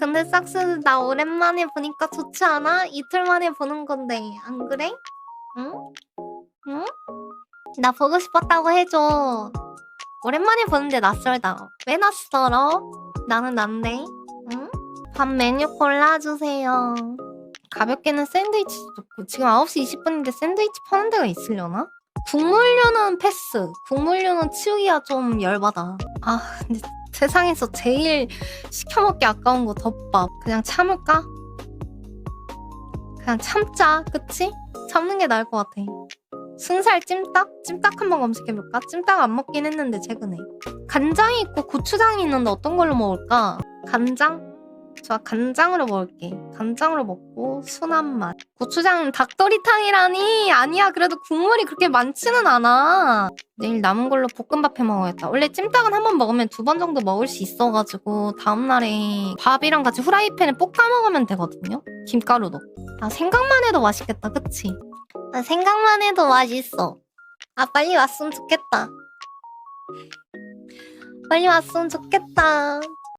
근데 싹스 나 오랜만에 보니까 좋지 않아? 이틀 만에 보는 건데 안 그래? 응? 응? 나 보고 싶었다고 해줘. 오랜만에 보는데 낯설다. 왜 낯설어? 나는 난데. 응? 밥 메뉴 골라주세요. 가볍게는 샌드위치도 좋고 지금 9시 20분인데 샌드위치 파는 데가 있으려나? 국물류는 패스. 국물류는 치우기가 좀 열받아. 아 근데 세상에서 제일 시켜먹기 아까운 거 덮밥. 그냥 참을까? 그냥 참자. 그치? 참는 게 나을 것 같아. 순살 찜닭? 찜닭 한번 검색해볼까? 찜닭 안 먹긴 했는데 최근에. 간장이 있고 고추장이 있는데 어떤 걸로 먹을까? 간장? 좋아 간장으로 먹을게. 간장으로 먹고 순한 맛. 고추장 닭도리탕이라니 아니야 그래도 국물이 그렇게 많지는 않아. 내일 남은 걸로 볶음밥 해 먹어야겠다. 원래 찜닭은 한 번 먹으면 두 번 정도 먹을 수 있어가지고 다음 날에 밥이랑 같이 후라이팬에 볶아 먹으면 되거든요. 김가루 넣고. 아 생각만 해도 맛있겠다 그치? 아 생각만 해도 맛있어. 아 빨리 왔으면 좋겠다. 빨리 왔으면 좋겠다.